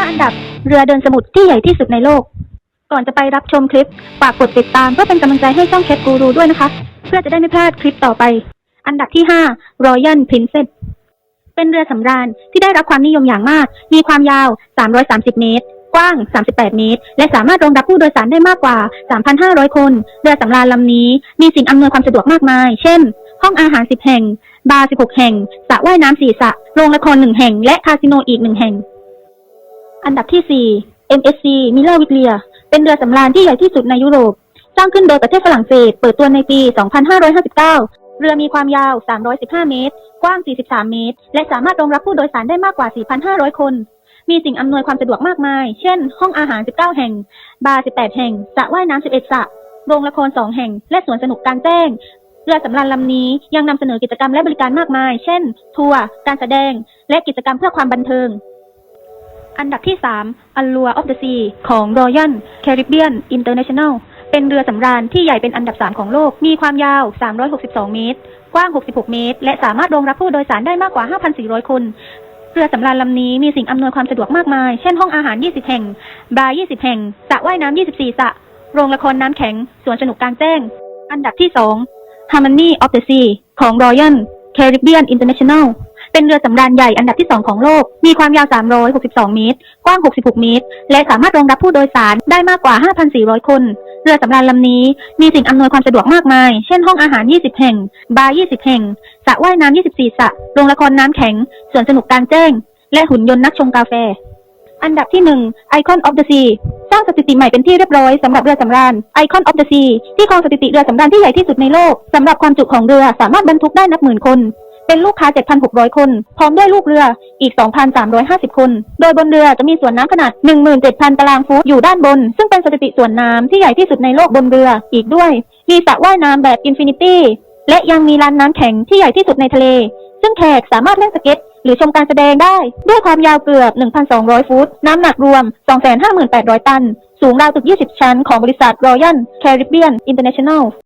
5 อันดับ เรือเดินสมุทรที่ใหญ่ที่สุดในโลก ก่อนจะไปรับชมคลิป ฝากกดติดตามเพื่อเป็นกำลังใจให้ช่องแคทกูรูด้วยนะคะ เพื่อจะได้ไม่พลาดคลิปต่อไป อันดับที่ 5 Royal Princess เป็นเรือสำราญที่ได้รับความนิยมอย่างมาก มีความยาว 330 เมตร กว้าง 38 เมตร และสามารถรองรับผู้โดยสารได้มากกว่า 3,500 คน เรือสำราญลำนี้ มีสิ่งอำนวยความสะดวกมากมาย เช่น ห้องอาหาร 10 แห่ง บาร์ 16 แห่ง สระว่ายน้ำ4สระ โรงละคร 1 แห่ง และคาสิโนอีก 1 แห่ง อันดับที่ 4 MSC Miller w i t l i a เป็นเรือสำราญที่ใหญ่ที่สุดในยุโรป สร้างขึ้นโดยประเทศฝรั่งเศส เปิดตัวในปี 2559 เรือมีความยาว 315 เมตร กว้าง 43 เมตร และสามารถรองรับผู้โดยสารได้มากกว่า 4,500 คน มีสิ่งอำนวยความสะดวกมากมาย เช่น ห้องอาหาร 19 แห่ง บาร์ 18 แห่ง สระว่ายน้ำ 11 สระ โรงละคร 2 แห่ง และสวนสนุกกลางแจ้ง เรือสำราญลำนี้ยังนำเสนอกิจกรรมและบริการมากมาย เช่น ทัวร์ การแสดง และกิจกรรมเพื่อความบันเทิง อันดับที่3 Allure of the Sea ของ Royal Caribbean International เป็นเรือสำราญที่ใหญ่เป็นอันดับ 3 ของโลก มีความยาว 362 เมตร กว้าง 66 เมตร และสามารถรองรับผู้โดยสารได้มากกว่า 5,400 คน เรือสำราญลำนี้มีสิ่งอำนวยความสะดวกมากมาย เช่นห้องอาหาร 20 แห่ง บาร์ 20 แห่ง สระว่ายน้ำ 24 สระ โรงละครน้ำแข็ง สวนสนุกกลางแจ้ง อันดับที่ 2 Harmony of the Sea ของ Royal Caribbean International เป็นเรือสำราญใหญ่อันดับที่ 2 ของโลก มีความยาว 362 เมตร กว้าง 66 เมตร และสามารถรองรับผู้โดยสารได้มากกว่า 5,400 คน เรือสำราญลำนี้มีสิ่งอำนวยความสะดวกมากมาย เช่นห้องอาหาร 20 แห่ง บาร์ 20 แห่ง สระว่ายน้ำ 24 สระ โรงละครน้ำแข็ง สวนสนุกกลางแจ้ง และหุ่นยนต์นักชงกาแฟ อันดับที่1 Icon of the Sea สร้างสถิติใหม่เป็นที่เรียบร้อยสำหรับเรือสำราญ Icon of the Sea ที่ครองสถิติเรือสำราญที่ใหญ่ที่สุดในโลกสำหรับความจุของเรือสามารถบรรทุกได้นับหมื่นคน เป็นลูกค้า 7,600 คน พร้อมด้วยลูกเรืออีก 2,350 คน โดยบนเรือจะมีสวนน้ำขนาด 17,000 ตารางฟุตอยู่ด้านบน ซึ่งเป็นสถิติสวนน้ำที่ใหญ่ที่สุดในโลกบนเรืออีกด้วย มีสระว่ายน้ำแบบอินฟินิตี้และยังมีลานน้ำแข็งที่ใหญ่ที่สุดในทะเล ซึ่งแขกสามารถเล่นสเก็ตหรือชมการแสดงได้ ด้วยความยาวเกือบ 1,200 ฟุต น้ำหนักรวม 258,000 ตัน สูงราวตึก 20 ชั้นของบริษัท Royal Caribbean International